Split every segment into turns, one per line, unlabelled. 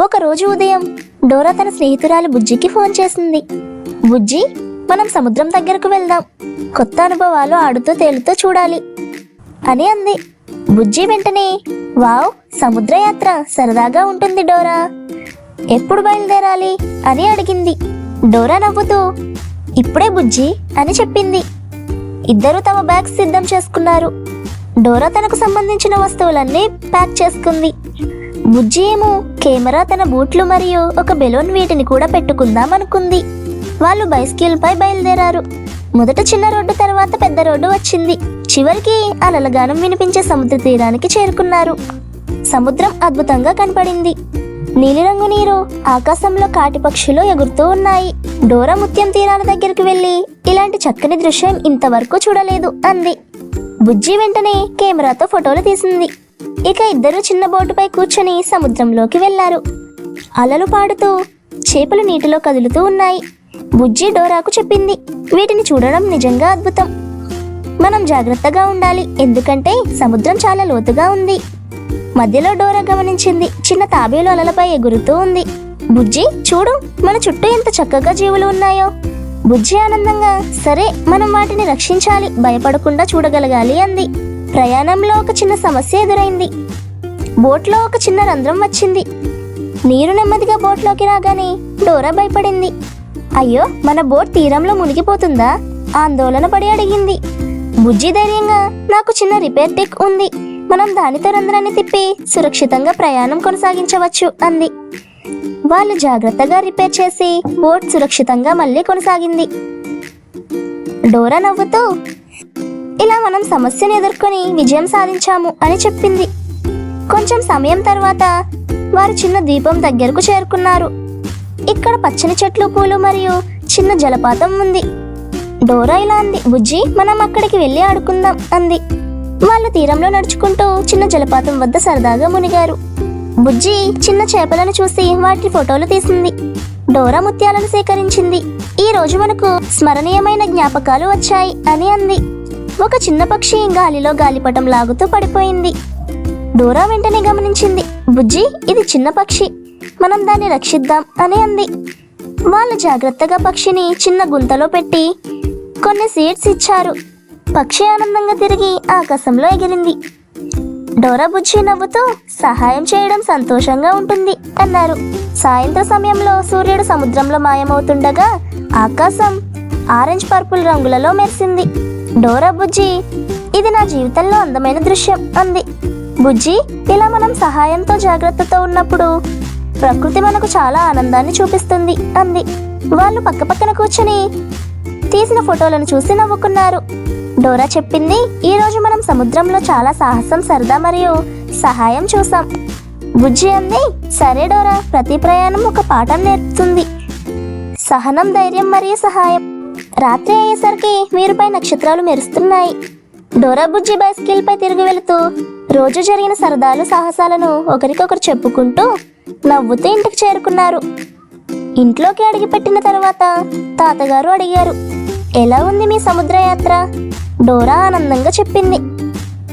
ఒక రోజు ఉదయం డోరా తన స్నేహితురాలు బుజ్జికి ఫోన్ చేసింది. బుజ్జి మనం సముద్రం దగ్గరకు వెళ్దాం. కొత్త అనుభవాలు ఆడుతూ తేలుతూ చూడాలి అని అంది. బుజ్జి వెంటనే వావ్ సముద్రయాత్ర సరదాగా ఉంటుంది డోరా. ఎప్పుడు బయలుదేరాలి? అని అడిగింది. డోరా నవ్వుతూ ఇప్పుడే బుజ్జి అని చెప్పింది. ఇద్దరూ తమ బ్యాగ్స్ సిద్ధం చేసుకున్నారు. డోరా తనకు సంబంధించిన వస్తువులన్నీ ప్యాక్ చేసుకుంది. బుజ్జి ఏమో కెమెరా తన బూట్లు మరియు ఒక బెలూన్ వీటిని కూడా పెట్టుకుందాం అనుకుంది వాళ్ళు బైస్కిల్ పై బయలుదేరారు. మొదట చిన్న రోడ్డు తర్వాత పెద్ద రోడ్డు వచ్చింది. చివరికి అలలగానం వినిపించే సముద్ర తీరానికి చేరుకున్నారు. సముద్రం అద్భుతంగా కనపడింది. నీలిరంగు నీరు ఆకాశంలో కాటి పక్షులు ఎగురుతూ ఉన్నాయి. డోరా ముత్యం తీరాల దగ్గరికి వెళ్ళి ఇలాంటి చక్కని దృశ్యం ఇంతవరకు చూడలేదు అంది. బుజ్జి వెంటనే కెమెరాతో ఫోటోలు తీసింది. ఇక ఇద్దరు చిన్న బోటుపై కూర్చొని సముద్రంలోకి వెళ్ళారు అలలు పాడుతూ చేపలు నీటిలో కదులుతూ ఉన్నాయి. బుజ్జి డోరాకు చెప్పింది వీటిని చూడడం నిజంగా అద్భుతం. మనం జాగ్రత్తగా ఉండాలి ఎందుకంటే సముద్రం చాలా లోతుగా ఉంది. మధ్యలో డోరా గమనించింది చిన్న తాబేలు అలలపై ఎగురుతూ ఉంది. బుజ్జి చూడు మన చుట్టూ ఎంత చక్కగా జీవులు ఉన్నాయో. బుజ్జి ఆనందంగా సరే మనం వాటిని రక్షించాలి భయపడకుండా చూడగలగాలి అంది. ప్రయాణంలో ఒక చిన్న సమస్య ఎదురైంది. బోట్లో ఒక చిన్న రంధ్రం వచ్చింది. నీరు నెమ్మదిగా బోట్లోకి రాగానే డోరా భయపడింది. అయ్యో మన బోట్ తీరంలో మునిగిపోతుందా? ఆందోళన పడి అడిగింది. బుజ్జి ధైర్యంగా నాకు చిన్న రిపేర్ టెక్ ఉంది. మనం దానితో రంధ్రాన్ని తిప్పి సురక్షితంగా ప్రయాణం కొనసాగించవచ్చు అంది. వాళ్ళు జాగ్రత్తగా రిపేర్ చేసి బోట్ సురక్షితంగా మళ్ళీ కొనసాగింది. డోరా నవ్వుతూ ఇలా మనం సమస్యను ఎదుర్కొని విజయం సాధించాము అని చెప్పింది. కొంచెం సమయం తర్వాత వారు చిన్న ద్వీపం దగ్గరకు చేరుకున్నారు. ఇక్కడ పచ్చని చెట్లు పూలు మరియు చిన్న జలపాతం ఉంది. డోరా ఇలా అంది. బుజ్జి మనం అక్కడికి వెళ్ళి ఆడుకుందాం అంది. వాళ్ళు తీరంలో నడుచుకుంటూ చిన్న జలపాతం వద్ద సరదాగా మునిగారు. బుజ్జి చిన్న చేపలను చూసి వాటి ఫోటోలు తీసింది. డోరా ముత్యాలను సేకరించింది. ఈ రోజు మనకు స్మరణీయమైన జ్ఞాపకాలు వచ్చాయి అని అంది. ఒక చిన్న పక్షి గాలిలో గాలిపటం లాగుతూ పడిపోయింది. డోరా వెంటనే గమనించింది. బుజ్జి ఇది చిన్న పక్షి. మనం దాన్ని రక్షిద్దాం అని అంది. వాళ్ళు జాగ్రత్తగా పక్షిని చిన్న గుంతలో పెట్టి కొన్ని సీడ్స్ ఇచ్చారు. పక్షి ఆనందంగా తిరిగి ఆకాశంలో ఎగిరింది. డోరా బుజ్జి నవ్వుతూ సహాయం చేయడం సంతోషంగా ఉంటుంది అన్నారు. సాయంత్రం సమయంలో సూర్యుడు సముద్రంలో మాయమవుతుండగా ఆకాశం ఆరెంజ్ పర్పుల్ రంగులలో మెరిసింది. డోరా బుజ్జి ఇది నా జీవితంలో అందమైన దృశ్యం అంది. బుజ్జి ఇలా మనం సహాయంతో జాగ్రత్తతో ఉన్నప్పుడు ప్రకృతి మనకు చాలా ఆనందాన్ని చూపిస్తుంది అంది. వాళ్ళు పక్కపక్కన కూర్చొని తీసిన ఫోటోలను చూసి నవ్వుకున్నారు. డోరా చెప్పింది ఈరోజు మనం సముద్రంలో చాలా సాహసం సరదా మరియు సహాయం చూసాం బుజ్జి అంది సరే డోరా ప్రతి ప్రయాణం ఒక పాఠం నేర్పుతుంది. సహనం ధైర్యం మరియు సహాయం. రాత్రి అయ్యేసరికి వీరిపై నక్షత్రాలు మెరుస్తున్నాయి. డోరా బుజ్జి బైస్కిల్ పై తిరిగి వెళుతూ రోజు జరిగిన సరదాలు సాహసాలను ఒకరికొకరు చెప్పుకుంటూ నవ్వుతూ ఇంటికి చేరుకున్నారు. ఇంట్లోకి అడిగిపెట్టిన తర్వాత తాతగారు అడిగారు ఎలా ఉంది మీ సముద్రయాత్ర డోరా ఆనందంగా చెప్పింది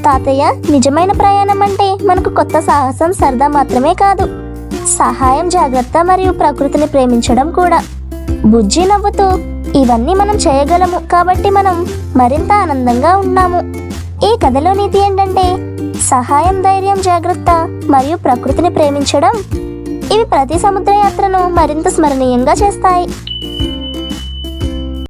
తాతయ్య నిజమైన ప్రయాణం అంటే మనకు కొత్త సాహసం సరదా మాత్రమే కాదు. సహాయం జాగ్రత్త మరియు ప్రకృతిని ప్రేమించడం కూడా. బుజ్జి నవ్వుతూ ఇవన్నీ మనం చేయగలము కాబట్టి మనం మరింత ఆనందంగా ఉన్నాము. ఈ కథలో నీతి ఏంటంటే సహాయం ధైర్యం జాగ్రత్త మరియు ప్రకృతిని ప్రేమించడం. ఇవి ప్రతి సముద్రయాత్రను మరింత స్మరణీయంగా చేస్తాయి.